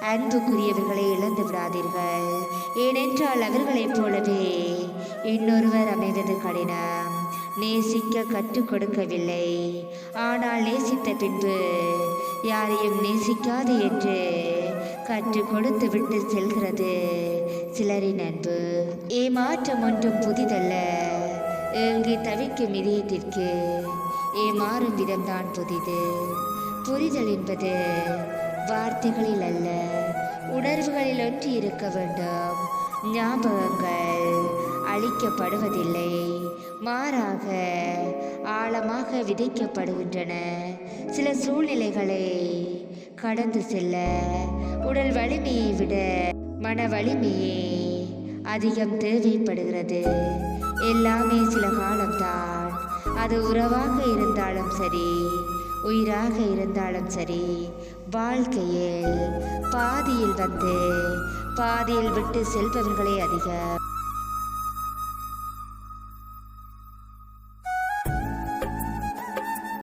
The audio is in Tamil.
அன்புக்குரியவர்களை இழந்து விடாதீர்கள். ஏனென்றால் அவர்களைப் போலவே இன்னொருவர் அமைவது கடினம். நேசிக்க கற்றுக் கொடுக்கவில்லை. ஆனால் நேசித்த பின்பு யாரையும் நேசிக்காது என்று கற்றுக் கொடுத்து விட்டு செல்கிறது சிலரின் அன்பு. ஏமாற்றம் ஒன்றும் புதிதல்ல. ஏங்கி தவிக்கும் இதயத்திற்கு ஏமாறும் விதம்தான் புதிது. புரிதல் என்பது வார்த்தைகளில் அல்ல உணர்வுகளில் ஒன்று இருக்க வேண்டும். ஞாபகங்கள் அழிக்கப்படுவதில்லை மாறாக ஆழமாக விதைக்கப்படுகின்றன. சில சூழ்நிலைகளை கடந்து செல்ல உடல் வலிமையை விட மன வலிமையே அதிகம் தேவைப்படுகிறது. எல்லாமே சில காலம்தான். அது உறவாக இருந்தாலும் சரி உயிராக இருந்தாலும் சரி வாழ்க்கையில் பாதியில் வந்து பாதியில் விட்டு செல்பவர்களே அதிகம்